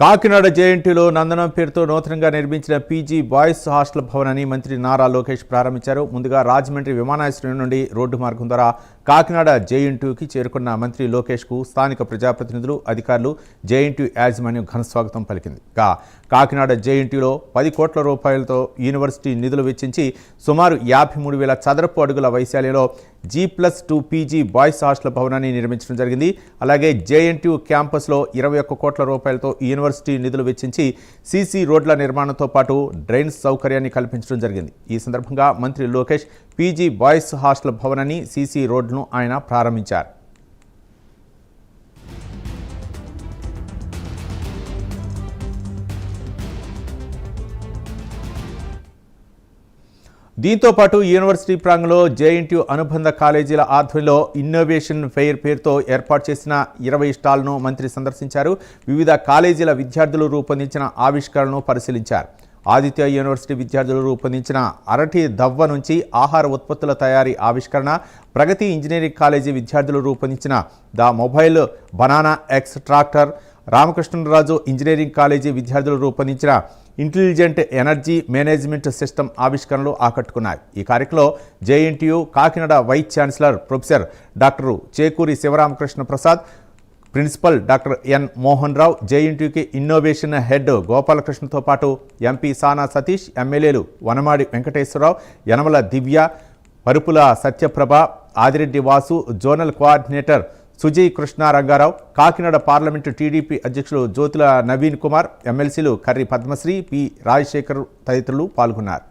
కాకినాడ జేఎన్టీలో నందనం పేరుతో నూతనంగా నిర్మించిన పీజీ బాయ్స్ హాస్టల్ భవనాన్ని మంత్రి నారా లోకేష్ ప్రారంభించారు. ముందుగా రాజమండ్రి విమానాశ్రయం నుండి రోడ్డు మార్గం ద్వారా కాకినాడ జేఎన్టీకి చేరుకున్న మంత్రి లోకేష్కు స్థానిక ప్రజాప్రతినిధులు అధికారులు జేఎన్టీ యాజమాన్యం ఘన స్వాగతం పలికింది. కా కాకినాడ జేఎన్టీలో పది కోట్ల రూపాయలతో యూనివర్సిటీ నిధులు వెచ్చించి సుమారు యాభై మూడు వేల చదరపు అడుగుల వైశాల్యంలో G plus two PG boys hostel భవనాన్ని నిర్మించడం జరిగింది. అలాగే జేఎన్టీ క్యాంపస్లో ఇరవై ఒక్క కోట్ల రూపాయలతో యూనివర్సిటీ నిధులు వెచ్చించి సీసీ రోడ్ల నిర్మాణంతో పాటు డ్రైన్స్ సౌకర్యాన్ని కల్పించడం జరిగింది. ఈ సందర్భంగా మంత్రి లోకేష్ పీజీ బాయ్స్ హాస్టల్ భవనాన్ని సీసీ రోడ్ను ఆయన ప్రారంభించారు. దీంతో పాటు యూనివర్సిటీ ప్రాంగంలో జేఎన్టీ అనుబంధ కాలేజీల ఆధ్వర్యంలో ఇన్నోవేషన్ ఫెయిర్ పేరుతో ఏర్పాటు చేసిన ఇరవై స్టాల్ను మంత్రి సందర్శించారు. వివిధ కాలేజీల విద్యార్థులు రూపొందించిన ఆవిష్కరణను పరిశీలించారు. ఆదిత్య యూనివర్సిటీ విద్యార్థులు రూపొందించిన అరటి దవ్వ నుంచి ఆహార ఉత్పత్తుల తయారీ ఆవిష్కరణ ప్రగతి ఇంజనీరింగ్ కాలేజీ విద్యార్థులు రూపొందించిన the mobile banana extractor Ramakrishnaraju engineering college విద్యార్థులు రూపొందించిన ఇంటెలిజెంట్ ఎనర్జీ మేనేజ్మెంట్ సిస్టమ్ ఆవిష్కరణలు ఆకట్టుకున్నాయి. ఈ కార్యక్రమంలో JNTU Kakinada vice chancellor professor doctor Chekuri Sivaramakrishna Prasad principal doctor N Mohan Rao జేఎన్టీయూకి innovation head గోపాలకృష్ణతో పాటు ఎంపీ సానా సతీష్ ఎమ్మెల్యేలు Vanamadi Venkateswararao Yanamala Divya Parupula Satyaprabha Adireddy Vasu zonal coordinator Sujay Krishna Rangarao Kakinada parliament TDP అధ్యక్షులు జ్యోతుల నవీన్ కుమార్ ఎమ్మెల్సీలు Karri Padmashri P Rajasekhar తదితరులు పాల్గొన్నారు.